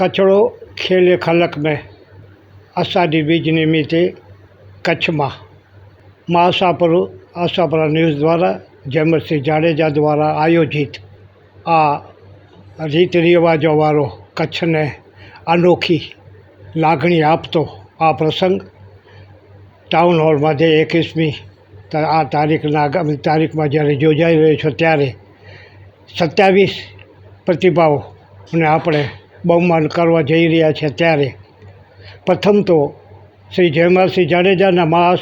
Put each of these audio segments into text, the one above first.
કચડો ખેલે ખલક મેં અષાઢી બીજ નિમિત્તે કચ્છમાં. મા આશાપુર આશાપુરા ન્યૂઝ દ્વારા જયમતસિંહ જાડેજા દ્વારા આયોજિત આ રીત રિવાજોવાળો કચ્છને અનોખી લાગણી આપતો આ પ્રસંગ. ટાઉન હોલમાં જે એકવીસમી આ તારીખના આગામી તારીખમાં જ્યારે યોજાઈ રહ્યો છે ત્યારે સત્યાવીસ પ્રતિભાઓને આપણે બહુમાન કરવા જઈ રહ્યા છે ત્યારે. પ્રથમ તો શ્રી જયમાલસિંહ જાડેજાના મા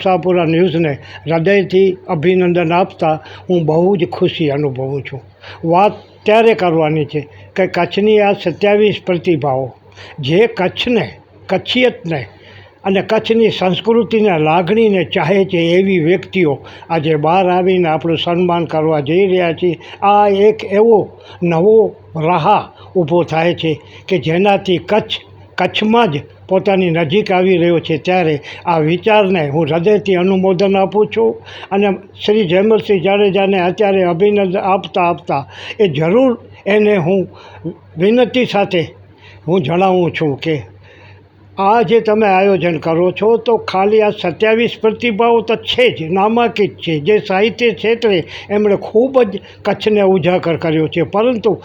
ન્યૂઝને હૃદયથી અભિનંદન આપતા હું બહુ જ ખુશી અનુભવું છું. વાત ત્યારે કરવાની છે કે કચ્છની આ સત્યાવીસ પ્રતિભાઓ, જે કચ્છને, કચ્છિયતને અને કચ્છની સંસ્કૃતિને લાગણીને ચાહે છે એવી વ્યક્તિઓ આજે બહાર આવીને આપણું સન્માન કરવા જઈ રહ્યા છીએ આ એક એવો નવો રાહ ઊભો થાય છે કે જેનાથી કચ્છ, કચ્છમાં જ પોતાની નજીક આવી રહ્યો છે. ત્યારે આ વિચારને હું હૃદયથી અનુમોદન આપું છું અને શ્રી જયમલસિંહ જાડેજાને અત્યારે અભિનંદન આપતા આપતા એ જરૂર એને હું વિનંતી સાથે હું જણાવું છું કે આ જે તમે આયોજન કરો છો, તો ખાલી આ સત્યાવીસ પ્રતિભાઓ તો છે જ, નામાંકિત છે. જે સાહિત્ય ક્ષેત્રે એમણે ખૂબ જ કચ્છને ઉજાગર કર્યો છે. પરંતુ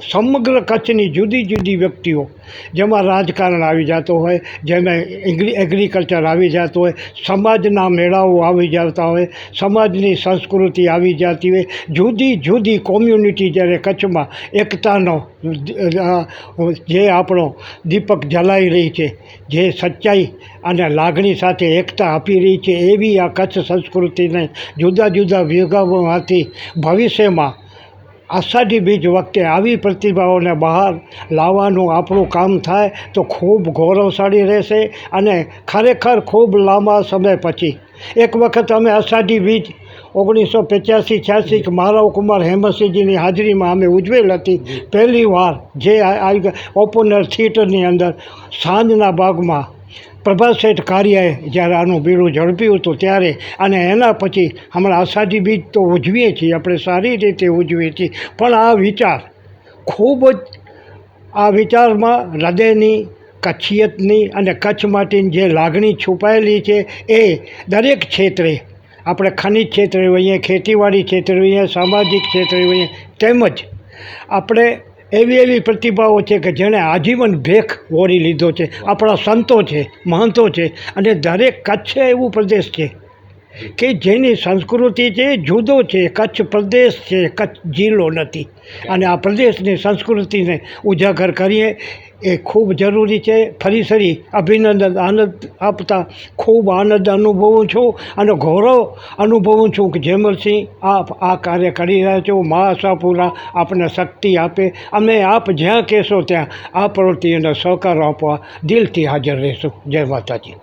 સમગ્ર કચ્છની જુદી જુદી વ્યક્તિઓ, જેમાં રાજકારણ આવી જતો હોય, જેમાં એગ્રી એગ્રીકલ્ચર આવી જતું હોય, સમાજના મેળાઓ આવી જતા હોય, સમાજની સંસ્કૃતિ આવી જતી હોય, જુદી જુદી કોમ્યુનિટી જ્યારે કચ્છમાં એકતાનો જે આપણો દીપક જલાઈ રહી છે, જે સચ્ચાઈ અને લાગણી સાથે એકતા આપી રહી છે, એવી આ કચ્છ સંસ્કૃતિને જુદા જુદા વિભાગોમાંથી ભવિષ્યમાં આષાઢી બીજ વખતે આવી પ્રતિભાઓને બહાર લાવવાનું આપણું કામ થાય તો ખૂબ ગૌરવશાળી રહેશે અને ખરેખર ખૂબ લાંબા સમય પછી. એક વખત અમે આષાઢી બીજ ઓગણીસો પચાસી છ્યાસી મારાવ કુમાર હેમસિંહજીની હાજરીમાં અમે ઉજવેલ હતી. પહેલી વાર જે ઓપનર થિયેટરની અંદર સાંજના ભાગમાં પ્રભાત શેઠ કાર્યએ જ્યારે આનું બીડું ઝડપ્યું હતું ત્યારે અને એના પછી હમણાં આષાઢી બીજ તો ઉજવીએ છીએ, આપણે સારી રીતે ઉજવીએ છીએ. પણ આ વિચાર ખૂબ જ, આ વિચારમાં હૃદયની, કચ્છિયતની અને કચ્છ માટેની જે લાગણી છુપાયેલી છે એ દરેક ક્ષેત્રે, આપણે ખનિજ ક્ષેત્રે હોઈએ, ખેતીવાડી ક્ષેત્રે હોઈએ, સામાજિક ક્ષેત્રે હોઈએ, તેમજ આપણે એવી એવી પ્રતિભાઓ છે કે જેણે આજીવન ભેખ વોરી લીધો છે. આપણા સંતો છે, મહંતો છે અને દરેક કચ્છ એવું પ્રદેશ છે. કે જેની સંસ્કૃતિ છે જુદો છે, કચ્છ પ્રદેશ છે, કચ્છ જિલ્લો નથી. અને આ પ્રદેશની સંસ્કૃતિને ઉજાગર કરીએ એ ખૂબ જરૂરી છે. ફરી ફરી અભિનંદન, આનંદ આપતા ખૂબ આનંદ અનુભવું છું અને ગૌરવ અનુભવું છું કે જેમલસિંહ આપ આ કાર્ય કરી રહ્યા છો. મા આશાપુરા આપને શક્તિ આપે. અમે આપ જ્યાં કહેશો ત્યાં આ પ્રવૃત્તિઓને સહકાર આપવા દિલથી હાજર રહીશું. જય માતાજી.